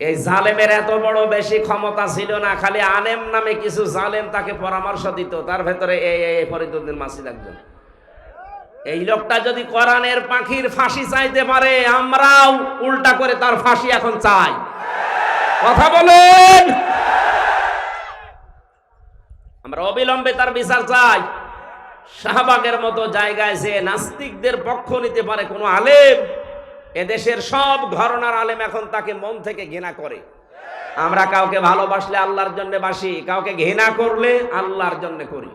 এই জালেমের এত বড় বেশি ক্ষমতা ছিল না, খালি আলেম নামে কিছু জালেম তাকে পরামর্শ দিত। তার ভেতরে এই এই ফরিদুদ্দিন মাসিদ একজন। এই লোকটা যদি কোরআনের পাখির ফাঁসি চাইতে পারে, আমরাও উল্টা করে তার ফাঁসি এখন চাই। কথা বলেন! আমরা অবিলম্বে তার বিচার চাই। শাহবাগের মতো জায়গায় যে নাস্তিকদের পক্ষ নিতে পারে কোনো আলেম এদেশের সব ঘরনার আলেম এখন তাকে মন থেকে ঘৃণা করে। আমরা কাউকে ভালোবাসলে আল্লাহর জন্য বাসি, কাউকে ঘৃণা করলে আল্লাহর জন্য করি।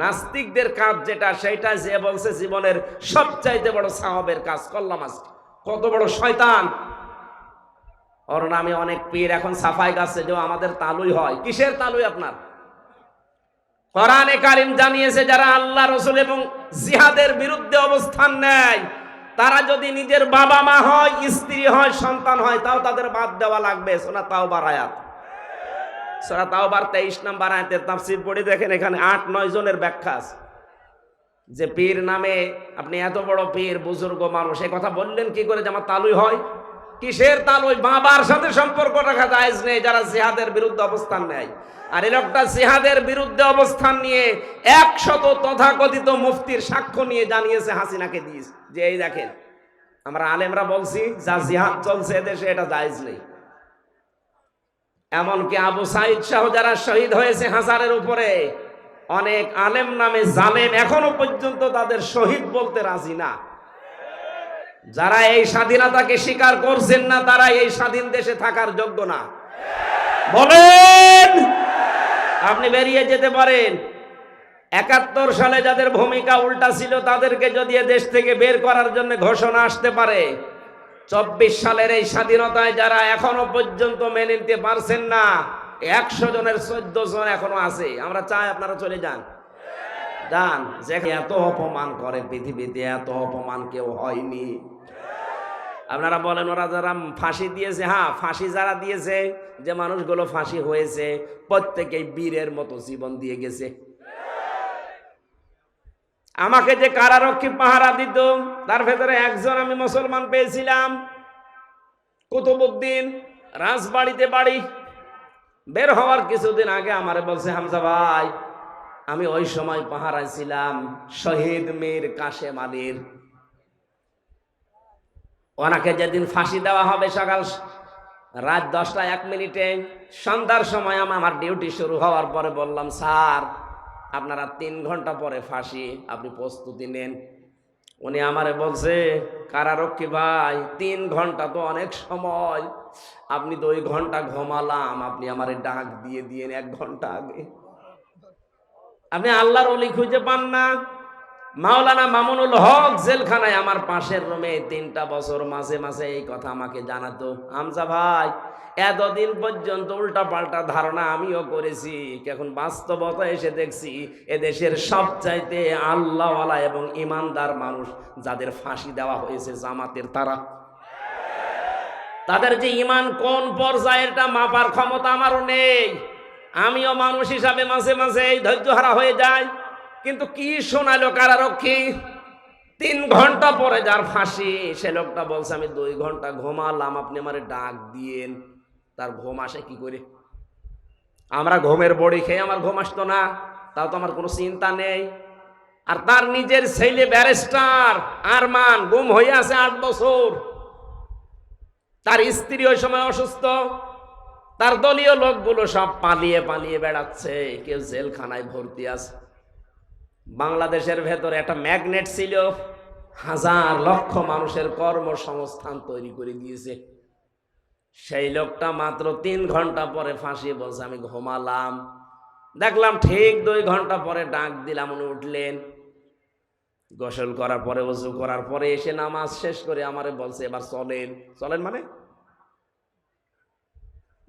নাস্তিকদের কাজ যেটা সেটা যে বলছে জীবনের সবচাইতে বড় সাহাবের কাজ করলাম আজকে কত বড় শয়তান। ওর নামে অনেক পীর এখন সাফাই গাছে, যে আমাদের তালুই হয়। কিসের তালুই আপনার? কোরআনে কারিম জানিয়েছে, যারা আল্লাহ রসুল এবং জিহাদের বিরুদ্ধে অবস্থান নেয় তারা যদি নিজের বাবা মা হয়, স্ত্রী হয়, সন্তান হয়, তাও তাদের বাদ দেওয়া লাগবে। সোনা তাও বারায়াত সোনা তাও বার তেইশ নাম্বার আয়াতের তাফসির পড়ে দেখেন এখানে আট, নয় জনের ব্যাখ্যা যে পীর নামে আপনি এত বড় পীর, বুজুর্গ মানুষ, এ কথা বললেন কি করে যে আমার তালুই হয়? কিসের তালুই? বাবার সাথে সম্পর্ক রাখা জায়েজ নেই, যারা জিহাদের বিরুদ্ধে অবস্থান নেয়। আর এই লোকটা বিরুদ্ধে অবস্থান নিয়ে একশত তথাকথিত মুফতির সাক্ষ্য নিয়ে জানিয়েছে, হাসিনাকে দিস যে এই দেখেন, আমরা আলেমরা বলছি, যা জিহাদ চলছে দেশে এটা জায়েজ নেই। এমনকি আবু সাইদ শাহ যারা শহীদ হয়েছে হাজারের উপরে, অনেক আলেম নামে জালেম এখনও পর্যন্ত তাদের শহীদ বলতে রাজি না। যারা এই স্বাধীনতাকে স্বীকার করছেন না, তারা এই স্বাধীন দেশে থাকার যোগ্য না। বলেন! আপনি বেরিয়ে যেতে পারেন। একাত্তর সালে যাদের ভূমিকা উল্টা ছিল, তাদেরকে যদি দেশ থেকে বের করার জন্য ঘোষণা আসতে পারে, চব্বিশ সালের এই স্বাধীনতায় যারা এখনও পর্যন্ত মেনে নিতে পারছেন না, একশো জনের চোদ্দ জন এখনও আছে। আমরা চাই আপনারা চলে যান। যান, যেখানে এত অপমান করে পৃথিবীতে, এত অপমান কেউ হয়নি। আপনারা বলেন, ওরা যারা ফাঁসি দিয়েছে হ্যাঁ ফাঁসি যারা দিয়েছে, যে মানুষগুলো ফাঁসি হয়েছে, প্রত্যেকেই বীরের মতো জীবন দিয়ে গেছে। আমাকে যে কারারক্ষী পাহারা দিত, তার ভেতরে একজন আমি মুসলমান পেয়েছিলাম কুতুবুদ্দিন রাজবাড়িতে বাড়ি। বের হওয়ার কিছুদিন আগে আমারে বলছে, হামজা ভাই, আমি ওই সময় পাহারায় ছিলাম, শহীদ মীর কাশেম আলীর ওনাকে যেদিন ফাঁসি দেওয়া হবে সকাল রাত দশটা এক মিনিটে, সন্ধ্যার সময় আমি আমার ডিউটি শুরু হওয়ার পরে বললাম, স্যার, আপনারা তিন ঘণ্টা পরে ফাঁসি, আপনি প্রস্তুতি নেন। উনি আমারে বলছে, কারারক্ষী ভাই, তিন ঘণ্টা তো অনেক সময়। আপনি তো ওই ঘণ্টা ঘুমালাম, আপনি আমারে ডাক দিয়ে দিয়েন এক ঘণ্টা আগে। আপনি আল্লাহর অলি খুঁজে পান না। মাওলানা মামুনুল হক জেলখানায় আমার পাশের রুমে তিনটা বছর মাঝে মাঝে এই কথা আমাকে জানাতো। আমজা ভাই, এতদিন পর্যন্ত উল্টা পাল্টা ধারণা আমিও করেছি এখন বাস্তবতা এসে দেখছি, এদেশের সবচাইতে আল্লাহওয়ালা এবং ইমানদার মানুষ যাদের ফাঁসি দেওয়া হয়েছে জামাতের তারা। তাদের যে ইমান কোন পর্যায়ের এটা মাপার ক্ষমতা আমারও নেই। আমিও মানুষ হিসাবে মাঝে মাঝে এই ধৈর্য হারা হয়ে যায় কিন্তু কি শোনালো কারারক্ষী? তিন ঘণ্টা পরে যার ফাঁসি, সে লোকটা বলছে, আমি দুই ঘণ্টা ঘুমালাম, আপনি আমারে ডাক দিয়েন। তার ঘুম আসে কি করে? আমরা ঘুমের বড়ি খেয়ে আমার ঘুম আসতো না, তাও তো আমার কোনো চিন্তা নেই। আর তার নিজের ছেলে ব্যারিস্টার আরমান গুম হয়ে আছে আট বছর। তার স্ত্রী ওই সময় অসুস্থ। তার দলীয় লোকগুলো সব পালিয়ে পালিয়ে বেড়াচ্ছে। কেউ জেলখানায় ভর্তি আছে। বাংলাদেশের ভেতরে একটা ম্যাগনেট ছিল। হাজার লক্ষ মানুষের কর্মসংস্থান তৈরি করে দিয়েছে। সেই লোকটা মাত্র তিন ঘণ্টা পরে ফাঁসি বলছে, আমি ঘুমালাম। দেখলাম ঠিক দুই ঘণ্টা পরে ডাক দিলাম, উনি উঠলেন। গোসল করার পরে উজু করার পরে এসে নামাজ শেষ করে আমারে বলছে, এবার চলেন। চলেন মানে?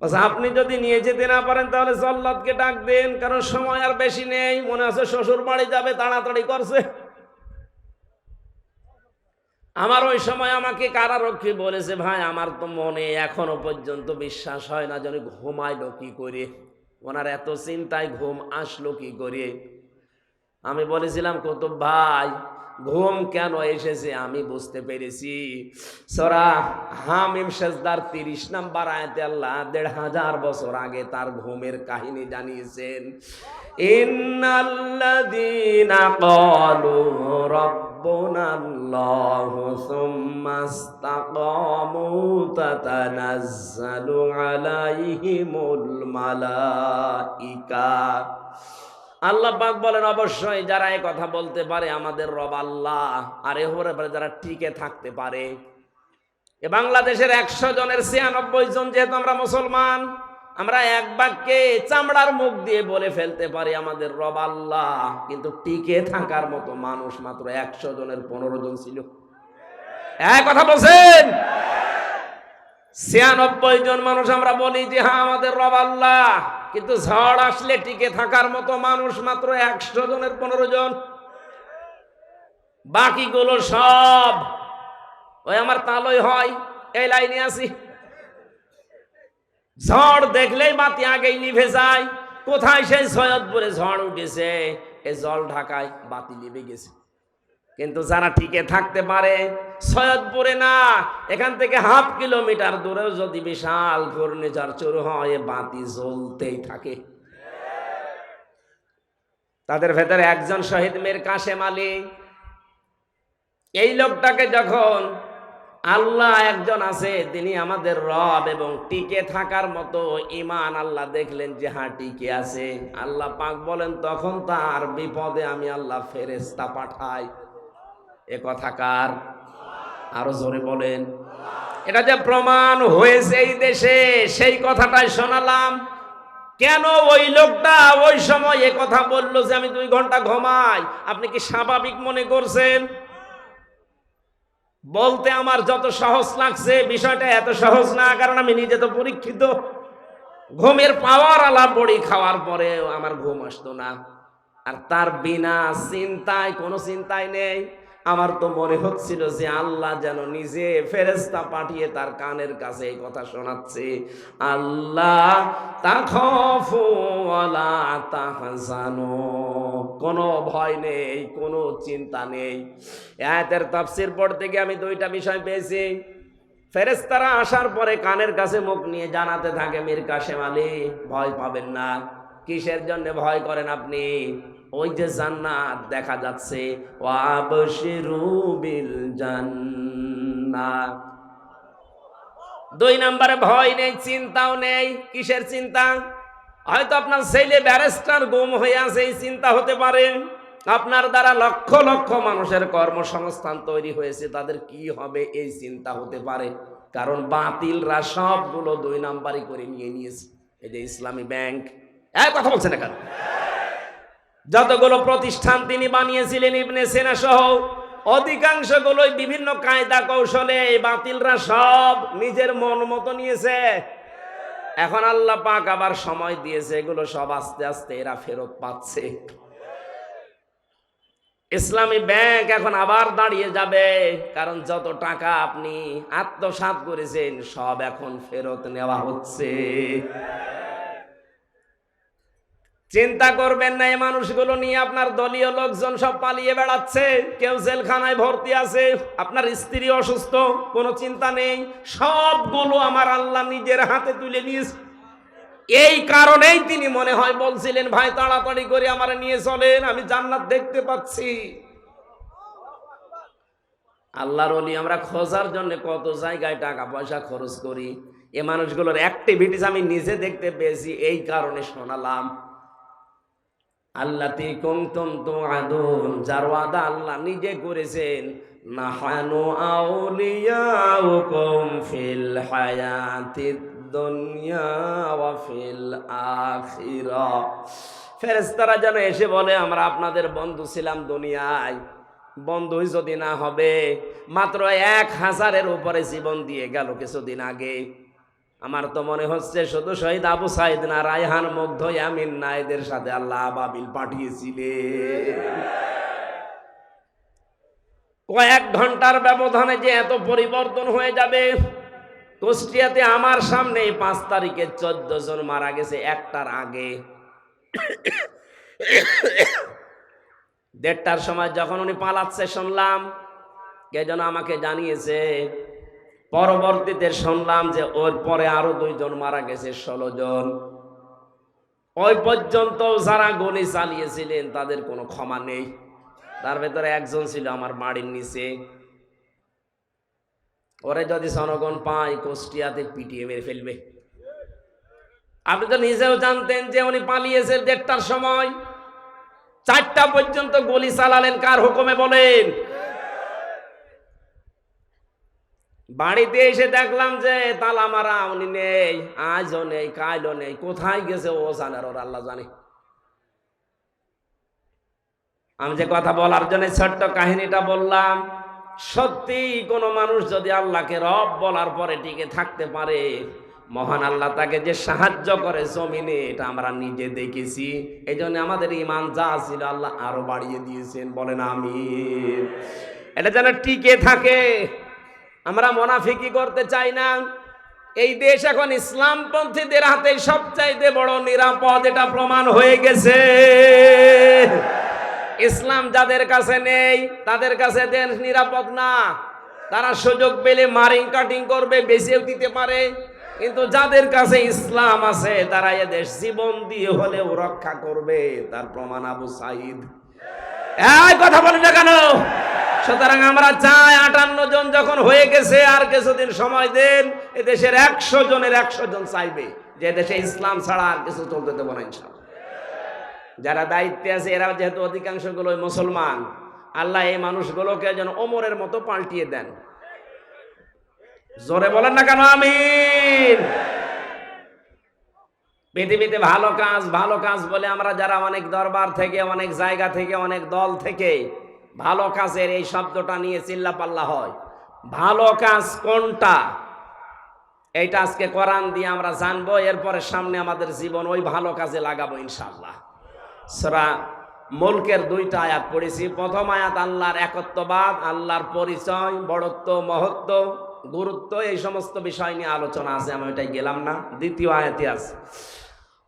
আপনি যদি নিয়ে যেতে না পারেন, তাহলে জল্লাদকে ডাক দেন, কারণ সময় আর বেশি নেই। মনে আছে শ্বশুর বাড়ি যাবে, তাড়াতাড়ি করছে। আমার ওই সময় আমাকে কারারক্ষী বলেছে, ভাই, আমার তো মনে এখনও পর্যন্ত বিশ্বাস হয় না যেন ঘুমাইলো কি করে। ওনার এত চিন্তায় ঘুম আসলো কি করে? আমি বলেছিলাম কত ভাই ঘুম কেন এসেছে আমি বুঝতে পেরেছি। সরা হামিম সেজদার তিরিশ নাম্বার আয়াতে আল্লাহ দেড় হাজার বছর আগে তার ঘুমের কাহিনী জানিয়েছেন। মালাইকা। আল্লাহ পাক বলেন, অবশ্যই যারা এই কথা বলতে পারে আমাদের রব আল্লাহ, আর এ হতে পারে যারা টিকে থাকতে পারে। এ বাংলাদেশের একশো জনের ছিয়ানব্বই জন যেহেতু আমরা মুসলমান, আমরা এক বাক্যে চামড়ার মুখ দিয়ে বলে ফেলতে পারি আমাদের রব আল্লাহ, কিন্তু টিকে থাকার মতো মানুষ মাত্র একশো জনের পনেরো জন ছিল। এক কথা বলছেন? ছিয়ানব্বই জন মানুষ আমরা বলি যে হ্যাঁ আমাদের রব আল্লাহ। কিন্তু ঝড় আসলে টিকে থাকার মতো মানুষ মাত্র একশো জনের পনেরো জন। বাকিগুলো সব, ওই আমার তালই হয়, এই লাইনে আছি। ঝড় দেখলেই বাতি আগেই নিভে যায়। কোথায় সেই সৈয়দপুরে ঝড় উঠেছে? এই জল ঢাকায় বাতি নিভে গেছে। কিন্তু যারা টিকে থাকতে পারে, সৈয়দপুরে না, এখান থেকে হাফ কিলোমিটার দূরেও যদি বিশাল ঘূর্ণিঝড় শুরু হয় বাতি জ্বলতেই থাকে। তাদের ভেতরে একজন শহীদ মীর কাশেম আলী। এই লোকটাকে যখন আল্লাহ একজন আছে, তিনি আমাদের রব এবং টিকে থাকার মতো ইমান আল্লাহ দেখলেন যে হ্যাঁ টিকে আছে। আল্লাহ পাক বলেন, তখন তার বিপদে আমি আল্লাহ ফেরেস্তা পাঠাই। এ কথা কার? আরও জোরে বলেন। এটা যে প্রমাণ হয়েছে এই দেশে, সেই কথাটাই শোনালাম। কেন ওই লোকটা ওই সময় এ কথা বলল যে আমি দুই ঘণ্টা ঘুমাই? আপনি কি স্বাভাবিক মনে করছেন? বলতে আমার যত সহজ লাগছে, বিষয়টা এত সহজ না, কারণ আমি নিজে তো পরীক্ষিত। ঘুমের পাওয়ার আলা বড়ি খাওয়ার পরে আমার ঘুম আসতো না। আর তার বিনা চিন্তায়, কোনো চিন্তাই নেই। আমার তো মনে হচ্ছিল যে আল্লাহ যেন নিজে ফেরেস্তা পাঠিয়ে তার কানের কাছে এই কথা শোনাচ্ছে। আল্লাহ তাহজানু। কোনো ভয় নেই, কোনো চিন্তা নেই। এতের তাফসির পর থেকে আমি দুইটা বিষয় পেয়েছি। ফেরেস্তারা আসার পরে কানের কাছে মুখ নিয়ে জানাতে থাকে মীর কাশেম আলী ভয় পাবেন না। কিসের জন্য ভয় করেন আপনি? ওই যে জান্নাত দেখা যাচ্ছে। দুই নম্বরে ভয় নেই, চিন্তাও নেই। কিসের চিন্তা? হয়তো আপনার ছেলে ব্যারিস্টার গুম হয়ে আছে, এই চিন্তা হতে পারে। আপনার দ্বারা লক্ষ লক্ষ মানুষের কর্মসংস্থান তৈরি হয়েছে, তাদের কি হবে এই চিন্তা হতে পারে। কারণ বাতিলরা সবগুলো দুই নাম্বারই করে নিয়ে নিয়েছে। এই যে ইসলামী ব্যাংক। এক কথা বলছে না কেন? যতগুলো প্রতিষ্ঠান তিনি বানিয়েছিলেন ইবনে সেনা সহ, অধিকাংশগুলোই বিভিন্ন কায়দা কৌশলে এই বাতিলরা সব নিজের মন মতো নিয়েছে। এখন আল্লাহ পাক আবার সময় দিয়েছে, এগুলো সব আস্তে আস্তে এরা ফেরত পাচ্ছে। ইসলামী ব্যাংক এখন আবার দাঁড়িয়ে যাবে, কারণ যত টাকা আপনি আত্মসাৎ করেছেন, সব এখন ফেরত নেওয়া হচ্ছে। চিন্তা করবেন না, এই মানুষগুলো নিয়ে আপনার দলীয় লোকজন সব পালিয়ে বেড়াচ্ছে, কেউ জেলখানায় ভর্তি আছে, আপনার স্ত্রী অসুস্থ, কোনো চিন্তা নেই, সবগুলো আমার আল্লাহ নিজের হাতে তুলে নিয়েছে। এই কারণেই তিনি মনে হয় বলছিলেন, ভাই, তাড়াতাড়ি করে আমার নিয়ে চলেন, আমি জান্নাত দেখতে পাচ্ছি। আল্লাহর অলি আমরা খোঁজার জন্য কত জায়গায় টাকা পয়সা খরচ করি, এ মানুষগুলোর অ্যাক্টিভিটিস আমি নিজে দেখতে পেয়েছি, এই কারণে শোনালাম। আল্লাতি কুমতুম তুআদুন যার ওয়াদা আল্লাহ নিজে করেছেন, নাহানু আউলিয়াউকুম ফিল হায়াতিদ দুনিয়া ফিল আখিরা। ফেরেশতারা যেন এসে বলে, আমরা আপনাদের বন্ধু ছিলাম দুনিয়ায়, বন্ধুই যদি না হবে, মাত্র এক হাজারের উপরে জীবন দিয়ে গেল কিছুদিন আগে। আমার তো মনে হচ্ছে শুধু শহীদ আবু সাইদ না, রায়হান, মুগ্ধ, ইয়ামিন না এদের সাথে আল্লাহ বাবিল পাঠিয়েছিলে। কয়েক ঘণ্টার ব্যবধানে যে এত পরিবর্তন হয়ে যাবে, কুষ্টিয়াতে আমার সামনে পাঁচ তারিখে চোদ্দ জন মারা গেছে, একটার আগে। দেড়টার সময় যখন উনি পালাচ্ছে শুনলাম, কে যেন আমাকে জানিয়েছে পরবর্তীতে শুনলাম যে ওর পরে আরও দুইজন মারা গেছে, ষোলো জন। ওই পর্যন্ত যারা গলি চালিয়েছিলেন, তাদের কোনো ক্ষমা নেই। তার ভেতরে একজন ছিল আমার বাড়ির নিচে। ওরে যদি জনগণ পায়, কুষ্টিয়াতে পিটিয়ে মেরে ফেলবে। আপনি তো নিজেও জানতেন যে উনি পালিয়েছে দেড়টার সময়। চারটা পর্যন্ত গলি চালালেন, কার হুকুমে বলেন? বাড়িতে এসে দেখলাম যে তালা মারা উনি নেই, আজও নেই, কালও নেই। কোথায় গেছে ও জানে ওর আল্লাহ জানে। আমি যে কথা বলার জন্য ছোট্ট কাহিনীটা বললাম, সত্যি কোনো মানুষ যদি আল্লাহকে রব বলার পরে টিকে থাকতে পারে, মহান আল্লাহ তাকে যে সাহায্য করে জমিনে, এটা আমরা নিজে দেখেছি। এই জন্য আমাদের ইমান যা ছিল আল্লাহ আরও বাড়িয়ে দিয়েছেন, বলেন আমি এটা যেন টিকে থাকে আমরা মোনাফিকি করতে চাই না। এই দেশ এখন ইসলামপন্থীদের হাতে সবচাইতে বড় নিরাপদ এটা প্রমাণ হয়ে গেছে। ইসলাম যাদের কাছে নেই, তাদের কাছে দেশ নিরাপদ না। তারা সুযোগ পেলে মারিং কাটিং করবে, বেঁচেও দিতে পারে। কিন্তু যাদের কাছে ইসলাম আছে, তারা এদেশ জীবন দিয়ে হলেও রক্ষা করবে, তার প্রমাণ আবু সাইদ। কথা বলি না কেন? সুতরাং আমরা চাই আটান্ন জন যখন হয়ে গেছে, আর কিছুদিন সময় দেন এ দেশের একশো জনের একশো জন চাইবে যে দেশে ইসলাম ছাড়া আর কিছু চলতে দেবো না ইনশাল্লাহ যারা দায়িত্বে আছে, এরা যেহেতু অধিকাংশগুলো মুসলমান, আল্লাহ এই মানুষগুলোকে যেন ওমরের মতো পাল্টিয়ে দেন। জোরে বলেন না কেন? আমিন। পৃথিবীতে ভালো কাজ ভালো কাজ বলে আমরা যারা অনেক দরবার থেকে, অনেক জায়গা থেকে, অনেক দল থেকে ভালো কাজের এই শব্দটা নিয়ে চিল্লাপাল্লা হয়। ভালো কাজ কোনটা? এইটা আজকে কোরআন দিয়ে আমরা জানব, এরপরে সামনে আমাদের জীবন ওই ভালো কাজে লাগাবো ইনশাল্লাহ সরা মুলকের দুইটা আয়াত পড়েছি। প্রথম আয়াত, আল্লাহর একত্ববাদ, আল্লাহর পরিচয়, বড়ত্ব, মহত্ব, গুরুত্ব, এই সমস্ত বিষয় নিয়ে আলোচনা আছে, আমি ওইটাই গেলাম না। দ্বিতীয় আয়াতে আছে।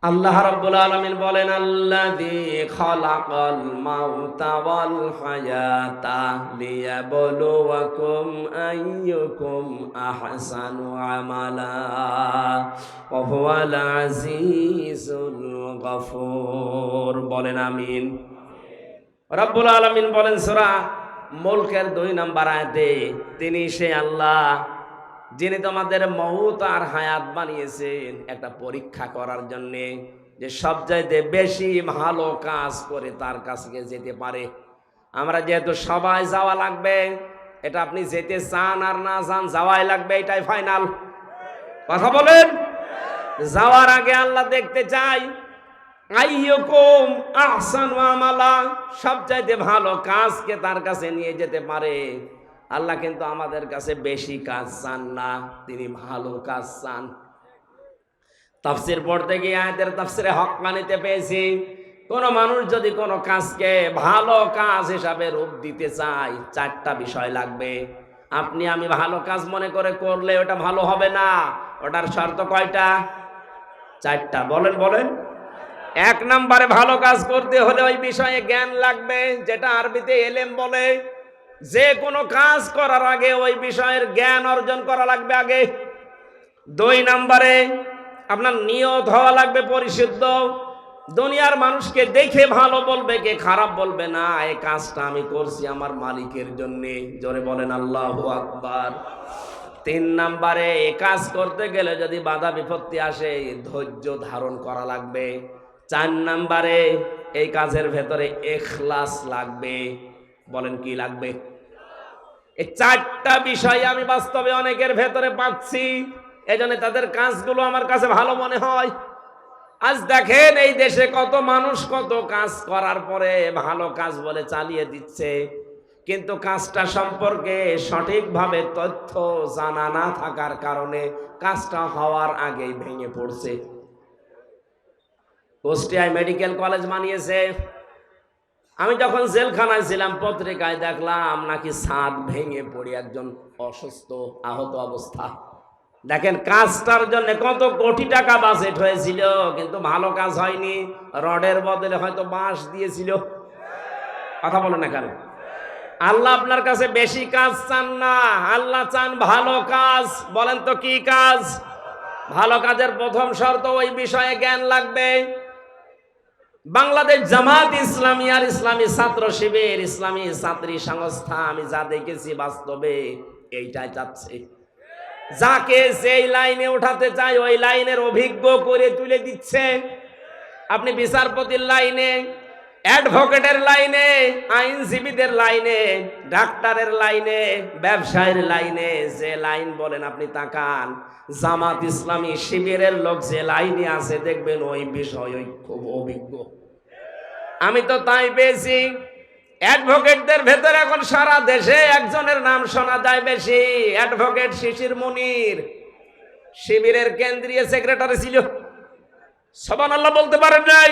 আল্লাহ রাব্বুল আলামিন বলেন, আল্লাযী খালাকাল মাউতা ওয়াল হায়াতা লিয়াবলুয়াকুম আইয়ুকুম আহসানু আমালা ওয়া হুয়াল আজিজুল গফুর। বলেন, আমিন। রব্বুল আলামিন বলেন, সূরা মুলকের দুই নম্বর আয়াতে তিনি সে আল্লাহ যিনি তোমাদের মহুত আর হায়াত বানিয়েছেন, একটা পরীক্ষা করার জন্যে যে সব চাইতে বেশি ভালো কাজ করে তার কাছে যেতে পারে। আমরা যেহেতু সবাই যাওয়া লাগবে, এটা আপনি যেতে চান আর না চান, যাওয়াই লাগবে, এটাই ফাইনাল। কথা বলেন? যাওয়ার আগে আল্লাহ দেখতে চাই আমালা, সবচাইতে ভালো কাজকে তার কাছে নিয়ে যেতে পারে। আল্লাহ কিন্তু আমাদের কাছে বেশি কাজ চান না, তিনি ভালো কাজ চান। তাফসির পড়তে গিয়ে আয়াতের তাফসিরে হক মানিতে পেয়েছি, কোন মানুষ যদি কোনো কাজকে ভালো কাজ হিসাবে রূপ দিতে চায়, চারটা বিষয় লাগবে। আপনি আমি ভালো কাজ মনে করে করলে ওটা ভালো হবে না, ওটার শর্ত কয়টা? চারটা, বলেন বলেন। এক নম্বরে ভালো কাজ করতে হলে ওই বিষয়ে জ্ঞান লাগবে, যেটা আরবিতে এলেম বলে যে কোনো কাজ করার আগে ওই বিষয়ের জ্ঞান অর্জন করা লাগবে আগে। দুই নম্বরে, আপনার নিয়ত হওয়া লাগবে পরিশুদ্ধ। দুনিয়ার মানুষকে দেখে ভালো বলবে, কে খারাপ বলবে না এই কাজটা আমি করছি আমার মালিকের জন্যে। জোরে বলেন, আল্লাহ আকবার। তিন নাম্বারে, এ কাজ করতে গেলে যদি বাধা বিপত্তি আসে, ধৈর্য ধারণ করা লাগবে। চার নাম্বারে, এই কাজের ভেতরে এখলাস লাগবে। বলেন কি লাগবে? এই চারটা বিষয় আমি বাস্তবে অনেকের ভেতরে পাচ্ছি, এজন্য তাদের কাজগুলো আমার কাছে ভালো মনে হয়। আজ দেখেন এই দেশে কত মানুষ কত কাজ করার পরে ভালো কাজ বলে চালিয়ে দিচ্ছে, কিন্তু কাজটা সম্পর্কে সঠিকভাবে তথ্য জানা না থাকার কারণে কাজটা হওয়ার আগেই ভেঙে পড়ছে। কুষ্টিয়ায় মেডিকেল কলেজ বানিয়েছে আমি যখন জেলখানায় ছিলাম, পত্রিকায় দেখলাম নাকি ছাদ ভেঙে পড়ে একজন অসুস্থ আহত অবস্থা। দেখেন, কাজটার জন্য কত কোটি টাকা বাজেট হয়েছিল, কিন্তু ভালো কাজ হয়নি। রডের বদলে হয়তো বাঁশ দিয়েছিল। কথা বলেন না কেন? আল্লাহ আপনার কাছে বেশি কাজ চান না। আল্লাহ চান ভালো কাজ। বলেন তো কি কাজ? ভালো কাজের প্রথম শর্ত, ওই বিষয়ে জ্ঞান লাগবে। বাংলাদেশ জামাত ইসলামী আর ইসলামী ছাত্র শিবির, ইসলামী ছাত্রী সংস্থা, আমি যা দেখেছি বাস্তবে এইটাই চাচ্ছে। যাকে যেই লাইনে উঠাতে চাই ওই লাইনের অভিজ্ঞ করে তুলে দিচ্ছে। আপনি বিচারপতির লাইনে অ্যাডভোকেটের লাইনে, আইনজীবীদের লাইনে, ডাক্তারের লাইনে, ব্যবসায়ের লাইনে, যে লাইন বলেন আপনি তাকান, জামাত ইসলামী শিবিরের লোক যে লাইনে আছে, দেখবেন ওই বিষয় খুব অভিজ্ঞ। আমি তো তাই পেয়েছি। অ্যাডভোকেটদের ভেতরে এখন সারা দেশে একজনের নাম শোনা যায় বেশি, অ্যাডভোকেট শিশির মুনির। শিবিরের কেন্দ্রীয় সেক্রেটারি ছিল। সবান আল্লাহ বলতে পারেন নাই।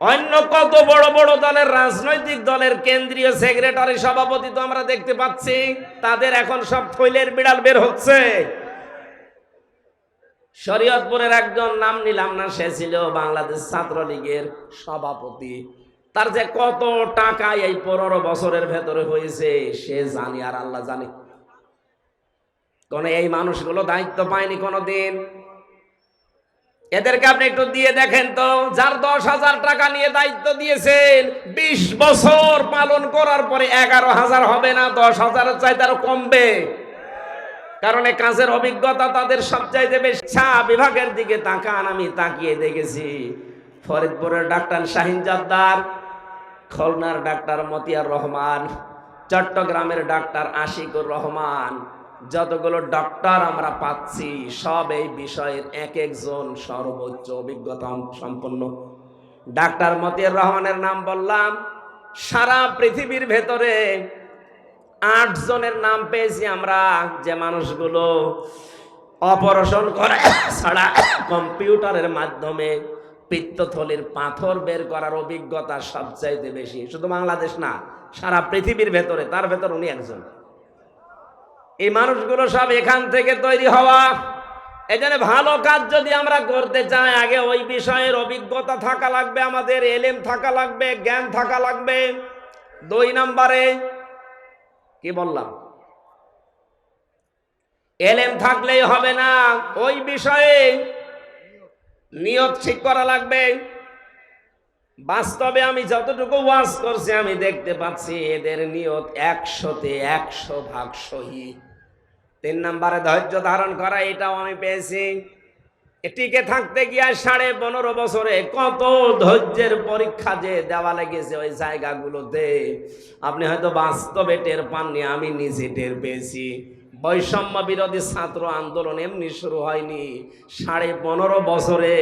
অন্য কত বড় বড় দলের রাজনৈতিক দলের কেন্দ্রীয় সেক্রেটারি সভাপতি তো আমরা দেখতে পাচ্ছি, তাদের এখন সব থৈলের বিড়াল বের হচ্ছে। শরীয়তপুরের একজন নাম নিলাম না, সে ছিল বাংলাদেশ ছাত্রলীগের সভাপতি। তার যে কত টাকা এই পনেরো বছরের ভেতরে হয়েছে, সে জানি আর আল্লাহ জানে। কোন এই মানুষগুলো দায়িত্ব পায়নি কোনোদিন। এদেরকে আপনি একটু দিয়ে দেখেন তো, যার দশ হাজার টাকা নিয়ে দায়িত্ব দিয়েছেন, বিশ বছর পালন করার পরে এগারো হাজার হবে না, দশ হাজারের চাইতে আরও কমবে। কারণ এই কাজের অভিজ্ঞতা তাদের সবচাইতে বেশি। চা বিভাগের দিকে তাকান, আমি তাকিয়ে দেখেছি, ফরিদপুরের ডাক্তার শাহিন জাদ্দার, খুলনার ডাক্তার মতিয়ার রহমান, চট্টগ্রামের ডাক্তার আশিকুর রহমান যতগুলো ডক্টর আমরা পাচ্ছি, সব এই বিষয়ের এক একজন সর্বোচ্চ অভিজ্ঞতা সম্পন্ন। ডাক্তার মতিয়ার রহমানের নাম বললাম, সারা পৃথিবীর ভেতরে আট জনের নাম পেয়েছি আমরা, যে মানুষগুলো অপারেশন করে ছাড়া কম্পিউটারের মাধ্যমে পিত্তথলির পাথর বের করার অভিজ্ঞতা সবচাইতে বেশি। শুধু বাংলাদেশ না, সারা পৃথিবীর ভেতরে, তার ভেতর উনি একজন। এই মানুষগুলো সব এখান থেকে তৈরি হওয়া। এই জন্য ভালো কাজ যদি আমরা করতে চাই, আগে ওই বিষয়ের অভিজ্ঞতা থাকা লাগবে, আমাদের এলেম থাকা লাগবে, জ্ঞান থাকা লাগবে। দুই নম্বরে, কি বললাম? এলেম থাকলেই হবে না, ওই বিষয়ে নিয়ত ঠিক করা লাগবে। বাস্তবে আমি যতটুকু ওয়াজ করছি, আমি দেখতে পাচ্ছি এদের নিয়ত একশোতে একশো ভাগ সহি। তিন নম্বরে ধৈর্য ধারণ করা, এটাও আমি পেয়েছি। টিকে থাকতে গিয়ে সাড়ে পনেরো বছরে কত ধৈর্যের পরীক্ষা যে দেওয়া লেগেছে ওই জায়গাগুলোতে। আপনি হয়তো বাস্তবে টের পাননি, আমি নিজে টের পেয়েছি। বৈষম্য বিরোধী ছাত্র আন্দোলন এমনি শুরু হয়নি। সাড়ে পনেরো বছরে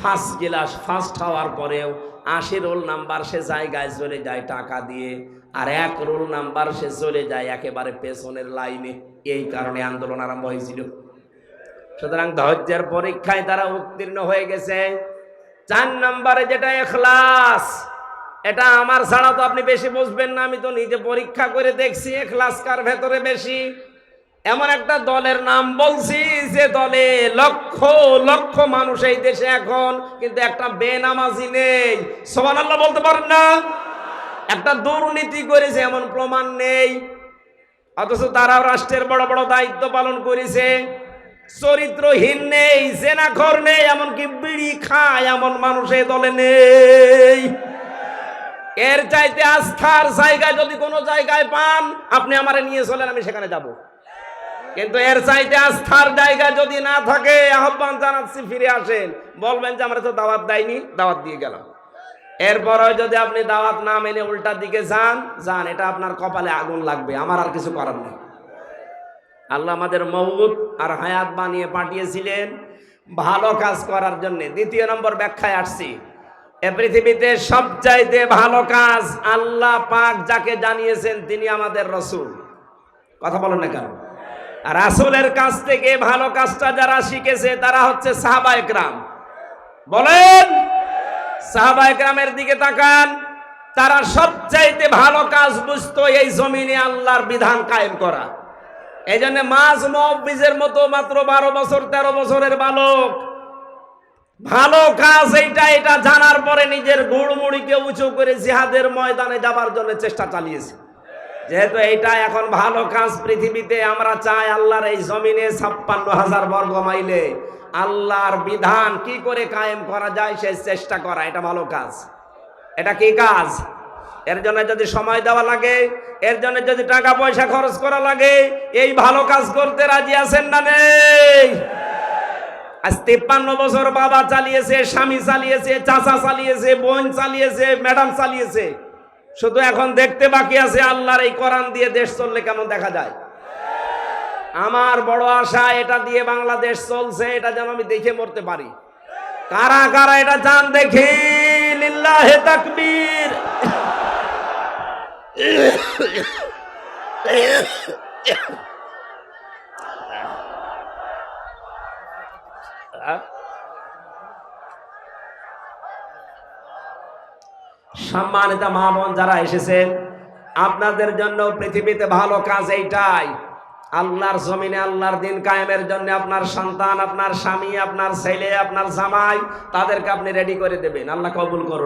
ফার্স্ট ক্লাস ফার্স্ট হওয়ার পরেও আশি রোল নাম্বার সে জায়গায় চলে যায় টাকা দিয়ে, আর এক রোল নাম্বার সে চলে যায় একেবারে পেছনের লাইনে এই কারণে আন্দোলন আরম্ভ হয়েছিল। সুতরাং ধৈর্যের পরীক্ষায় তারা উত্তীর্ণ হয়ে গেছে। চার নম্বরে যেটা এখলাস, এটা আমার ছাড়া তো আপনি বেশি বুঝবেন না, আমি তো নিজে পরীক্ষা করে দেখছি এখলাস কার ভেতরে বেশি। এমন একটা দলের নাম বলছি যে দলে লক্ষ লক্ষ মানুষ এই দেশে এখন, কিন্তু একটা বেনামাজি নেই। সোমান বলতে পারেন না? একটা দুর্নীতি করেছে, এমন প্রমাণ নেই। অথচ তারাও রাষ্ট্রের বড় বড় দায়িত্ব পালন করেছে। চরিত্রহীন নেই জেনাখর নেই, এমনকি বিড়ি খায় এমন মানুষ এই দলে নেই। এর চাইতে আস্থার জায়গা যদি কোনো জায়গায় পান, আপনি আমারে নিয়ে চলেন, আমি সেখানে যাব। কিন্তু এর চাইতে আস্থার জায়গা যদি না থাকে, আহ্বান জানাচ্ছি, ফিরে আসেন। বলবেন যে আমরা তো দাওয়াত দেয়নি, দাওয়াত দিয়ে গেলাম। এরপরে যদি আপনি দাওয়াত না মেনে উল্টার দিকে যান যান, এটা আপনার কপালে আগুন লাগবে। আমার আর কিছু করার নেই। আল্লাহ আমাদের মৌত আর হায়াত বানিয়ে পাঠিয়েছিলেন ভালো কাজ করার জন্য। দ্বিতীয় নম্বর ব্যাখ্যায় আসছি। এ পৃথিবীতে সবচাইতে ভালো কাজ আল্লাহ পাক যাকে জানিয়েছেন তিনি আমাদের রসুল। কথা বলেন না কেন? রাসুলের কাছ থেকে ভালো কাজটা যারা শিখেছে তারা হচ্ছে সাহাবা একরাম বলেন সাহাবা একরামের দিকে তাকান, তারা সবচাইতে ভালো কাজ বুঝতো এই জমিনে আল্লাহর বিধান কায়েম করা। এই জন্য মাঝ মহবিজের মতো মাত্র বারো বছর, তেরো বছরের বালক। ভালো কাজ এইটা, এটা জানার পরে নিজের গুড়মুড়িকে উঁচু করে জিহাদের ময়দানে যাবার জন্য চেষ্টা চালিয়েছে। যেহেতু এইটা এখন ভালো কাজ পৃথিবীতে, আমরা চাই আল্লাহর এই জমিনে ছাপ্পান্ন হাজার বর্গ মাইলে আল্লাহর বিধান কি করে কায়েম করা যায় সে চেষ্টা করা, এটা ভালো কাজ। এটা কি কাজ? এর জন্য যদি সময় দেওয়া লাগে, এর জন্য যদি টাকা পয়সা খরচ করা লাগে, এই ভালো কাজ করতে রাজি আছেন না নেই? আজ তিপ্পান্ন বছর বাবা চালিয়েছে, স্বামী চালিয়েছে, চাচা চালিয়েছে, বোন চালিয়েছে, ম্যাডাম চালিয়েছে। শুধু এখন দেখতে বাকি আছে আল্লাহর এই কোরআন দিয়ে দেশ চললে কেমন দেখা যায়? আমার বড় আশা এটা দিয়ে বাংলাদেশ চলছে, এটা যেন আমি দেখে মরতে পারি। কারা কারা এটা জান দেখি? লিল্লাহে তাকবীর। সম্মানিত মা বোন যারা এসেছেন, আপনাদের জন্য পৃথিবীতে ভালো কাজ এইটাই। আল্লাহর জমিনে আল্লাহর দিন কায়েমের জন্য আপনার সন্তান, আপনার স্বামী, আপনার ছেলে, আপনার জামাই, তাদেরকে আপনি রেডি করে দেবেন। আল্লাহ কবুল করুন।